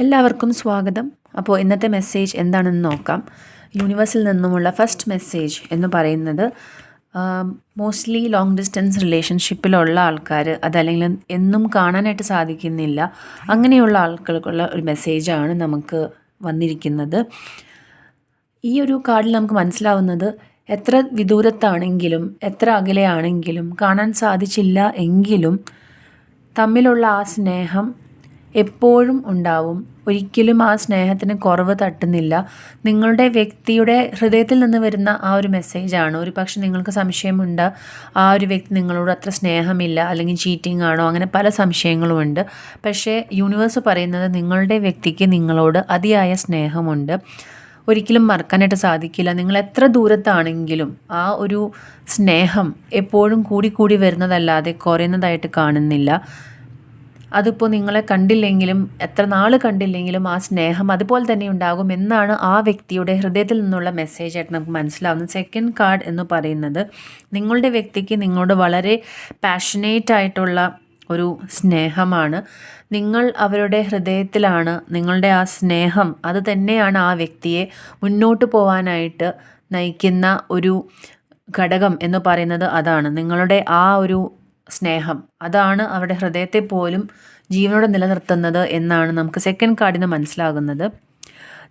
എല്ലാവർക്കും സ്വാഗതം. അപ്പോൾ ഇന്നത്തെ മെസ്സേജ് എന്താണെന്ന് നോക്കാം. യൂണിവേഴ്സിൽ നിന്നുമുള്ള ഫസ്റ്റ് മെസ്സേജ് എന്ന് പറയുന്നത് മോസ്റ്റ്ലി ലോങ് ഡിസ്റ്റൻസ് റിലേഷൻഷിപ്പിലുള്ള ആൾക്കാർ അതല്ലെങ്കിൽ എന്നും കാണാനായിട്ട് സാധിക്കുന്നില്ല അങ്ങനെയുള്ള ആൾക്കാർക്കുള്ള ഒരു മെസ്സേജാണ് നമുക്ക് വന്നിരിക്കുന്നത്. ഈ ഒരു കാർഡിൽ നമുക്ക് മനസ്സിലാവുന്നത് എത്ര വിദൂരത്താണെങ്കിലും എത്ര അകലെയാണെങ്കിലും കാണാൻ സാധിച്ചില്ല എങ്കിലും തമ്മിലുള്ള ആ സ്നേഹം എപ്പോഴും ഉണ്ടാവും. ഒരിക്കലും ആ സ്നേഹത്തിന് കുറവ് തട്ടുന്നില്ല. നിങ്ങളുടെ വ്യക്തിയുടെ ഹൃദയത്തിൽ നിന്ന് വരുന്ന ആ ഒരു മെസ്സേജാണ് ഒരു പക്ഷെ നിങ്ങൾക്ക് സംശയമുണ്ട്. ആ ഒരു വ്യക്തി നിങ്ങളോട് അത്ര സ്നേഹമില്ല അല്ലെങ്കിൽ ചീറ്റിംഗ് ആണോ? അങ്ങനെ പല സംശയങ്ങളുമുണ്ട്. പക്ഷേ യൂണിവേഴ്സ് പറയുന്നത് നിങ്ങളുടെ വ്യക്തിക്ക് നിങ്ങളോട് അതിയായ സ്നേഹമുണ്ട്. ഒരിക്കലും മറക്കാനായിട്ട് സാധിക്കില്ല. നിങ്ങൾ എത്ര ദൂരത്താണെങ്കിലും ആ ഒരു സ്നേഹം എപ്പോഴും കൂടി കൂടി വരുന്നതല്ലാതെ കുറയുന്നതായിട്ട് കാണുന്നില്ല. അതിപ്പോൾ നിങ്ങളെ കണ്ടില്ലെങ്കിലും എത്ര നാൾ കണ്ടില്ലെങ്കിലും ആ സ്നേഹം അതുപോലെ തന്നെ ഉണ്ടാകും എന്നാണ് ആ വ്യക്തിയുടെ ഹൃദയത്തിൽ നിന്നുള്ള മെസ്സേജ് ആയിട്ട് നമുക്ക് മനസ്സിലാവുന്നത്. സെക്കൻഡ് കാർഡ് എന്ന് പറയുന്നത് നിങ്ങളുടെ വ്യക്തിക്ക് നിങ്ങളോട് വളരെ പാഷനേറ്റ് ആയിട്ടുള്ള ഒരു സ്നേഹമാണ്. നിങ്ങൾ അവരുടെ ഹൃദയത്തിലാണ് നിങ്ങളുടെ ആ സ്നേഹം അത് തന്നെയാണ് ആ വ്യക്തിയെ മുന്നോട്ട് പോവാനായിട്ട് നയിക്കുന്ന ഒരു ഘടകം എന്ന് പറയുന്നത് അതാണ്. നിങ്ങളുടെ ആ ഒരു സ്നേഹം. അതാണ് അവരുടെ ഹൃദയത്തെ പോലും ജീവനോടെ നിലനിർത്തുന്നത് എന്നാണ് നമുക്ക് സെക്കൻഡ് കാർഡിന് മനസ്സിലാകുന്നത്.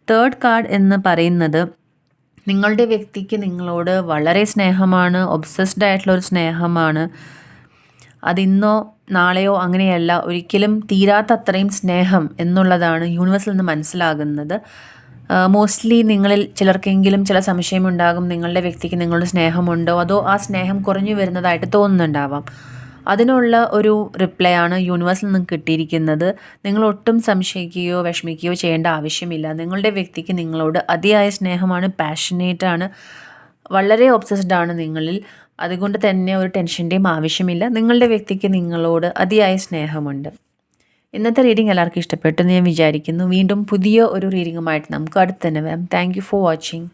തേർഡ് കാർഡ് എന്ന് പറയുന്നത് നിങ്ങളുടെ വ്യക്തിക്ക് നിങ്ങളോട് വളരെ സ്നേഹമാണ് ഒബ്സസ്ഡ് ആയിട്ടുള്ള ഒരു സ്നേഹമാണ്. അതിന്നോ നാളെയോ അങ്ങനെയല്ല ഒരിക്കലും തീരാത്ത അത്രയും സ്നേഹം എന്നുള്ളതാണ് യൂണിവേഴ്സിൽ നിന്ന് മനസ്സിലാകുന്നത്. മോസ്റ്റ്ലി നിങ്ങളിൽ ചിലർക്കെങ്കിലും ചില സംശയമുണ്ടാകും നിങ്ങളുടെ വ്യക്തിക്ക് നിങ്ങളുടെ സ്നേഹമുണ്ടോ? അതോ ആ സ്നേഹം കുറഞ്ഞു വരുന്നതായിട്ട് തോന്നുന്നുണ്ടാവാം. അതിനുള്ള ഒരു റിപ്ലൈ ആണ് യൂണിവേഴ്സിൽ നിന്ന് കിട്ടിയിരിക്കുന്നത്. നിങ്ങൾ ഒട്ടും സംശയിക്കുകയോ വിഷമിക്കുകയോ ചെയ്യേണ്ട ആവശ്യമില്ല. നിങ്ങളുടെ വ്യക്തിക്ക് നിങ്ങളോട് അതിയായ സ്നേഹമാണ് പാഷനേറ്റ് ആണ് വളരെ ഒബ്സസ്ഡ് ആണ് നിങ്ങളിൽ. അതുകൊണ്ട് തന്നെ ഒരു ടെൻഷന്റെയും ആവശ്യമില്ല. നിങ്ങളുടെ വ്യക്തിക്ക് നിങ്ങളോട് അതിയായ സ്നേഹമുണ്ട്. ഇന്നത്തെ റീഡിംഗ് എല്ലാവർക്കും ഇഷ്ടപ്പെട്ടു എന്ന് ഞാൻ വിചാരിക്കുന്നു. വീണ്ടും പുതിയ ഒരു റീഡിങ്ങുമായിട്ട് നമുക്ക് അടുത്ത് തന്നെ വരാം. Thank for watching